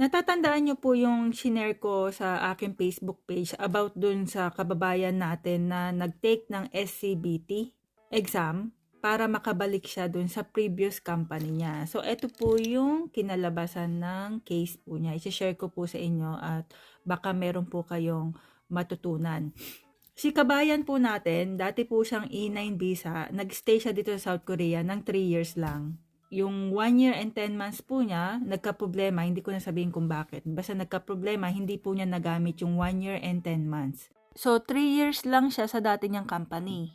Natatandaan niyo po yung shinare ko sa aking Facebook page about dun sa kababayan natin na nag-take ng SCBT exam para makabalik siya dun sa previous company niya. So, ito po yung kinalabasan ng case po niya. I-share ko po sa inyo at baka meron po kayong matutunan. Si kabayan po natin, dati po siyang E9 visa, nag-stay siya dito sa South Korea ng 3 years lang yung 1 year and 10 months po niya, nagka-problema, hindi ko na sabihin kung bakit. Basta nagka-problema, hindi po niya nagamit yung 1 year and 10 months. So, 3 years lang siya sa dati niyang company.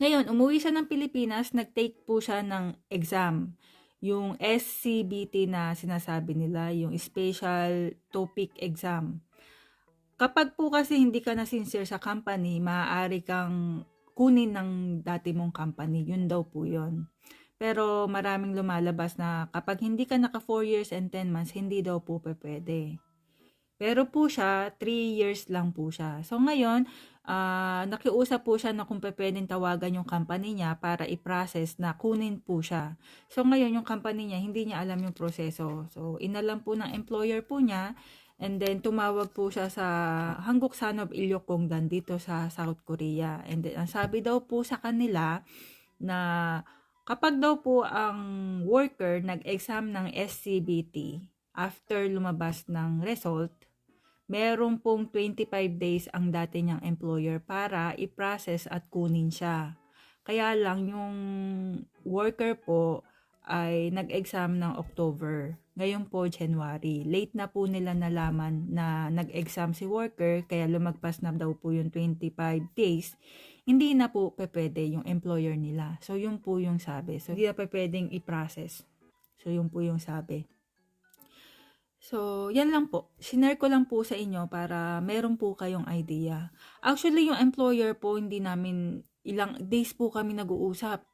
Ngayon, umuwi siya ng Pilipinas, nag-take po siya ng exam. Yung SCBT na sinasabi nila, yung Special Topic Exam. Kapag po kasi hindi ka na sincere sa company, maaari kang kunin ng dati mong company. Yun daw po yun. Pero maraming lumalabas na kapag hindi ka naka 4 years and 10 months, hindi daw po pwede. Pero po siya, 3 years lang po siya. So ngayon, uh, nakiusap po siya na kung pwedeng tawagan yung company niya para i-process na kunin po siya. So ngayon, yung company niya, hindi niya alam yung proseso. So inalam po ng employer po niya And then, tumawag po siya sa Hangguk Sanob Ilyokongdan dito sa South Korea. And then, ang sabi daw po sa kanila na Kapag daw po ang worker nag-exam ng SCBT after lumabas ng result, meron pong 25 days ang dati niyang employer para i-process at kunin siya. Kaya lang yung worker po ay nag-exam ng October. Ngayon po, January. Late na po nila nalaman na nag-exam si worker, kaya lumagpas na daw po yung 25 days hindi na po pwede yung employer nila. So, yun po yung sabi. So, hindi na pwedeng i-process. So, yun po yung sabi. So, yan lang po. Sinare ko lang po sa inyo para meron po kayong idea. Actually, yung employer po, hindi namin ilang days po kami nag-uusap.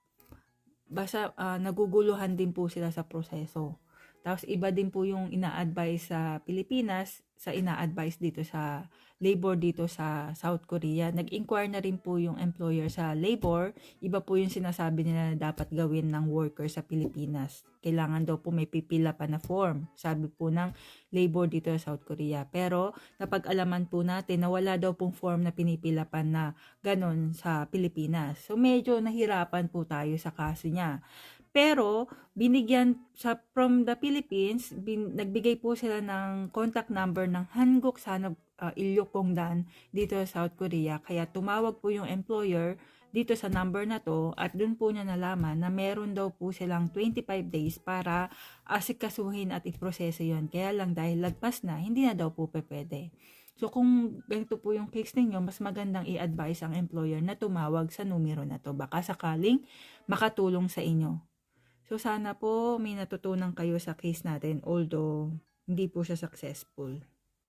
Basta uh, naguguluhan din po sila sa proseso. Tapos iba din po yung ina-advise sa Pilipinas sa ina-advise dito sa labor dito sa South Korea. Nag-inquire na rin po yung employer sa labor. Iba po yung sinasabi nila na dapat gawin ng worker sa Pilipinas. Kailangan daw po may pipila pa na form. Sabi po ng labor dito sa South Korea. Pero napag-alaman po natin na wala daw pong form na pinipila pa na ganon sa Pilipinas. So medyo nahirapan po tayo sa kaso niya. Pero, binigyan sa from the Philippines, bin, nagbigay po sila ng contact number ng Hanguk Sanok uh, Ilyokongdan dito sa South Korea. Kaya tumawag po yung employer dito sa number na to at dun po niya nalaman na meron daw po silang 25 days para asikasuhin at iproseso yon Kaya lang dahil lagpas na, hindi na daw po pwede. So kung ganito po yung case ninyo, mas magandang i-advise ang employer na tumawag sa numero na to. Baka sakaling makatulong sa inyo. So sana po may natutunan kayo sa case natin although hindi po siya successful.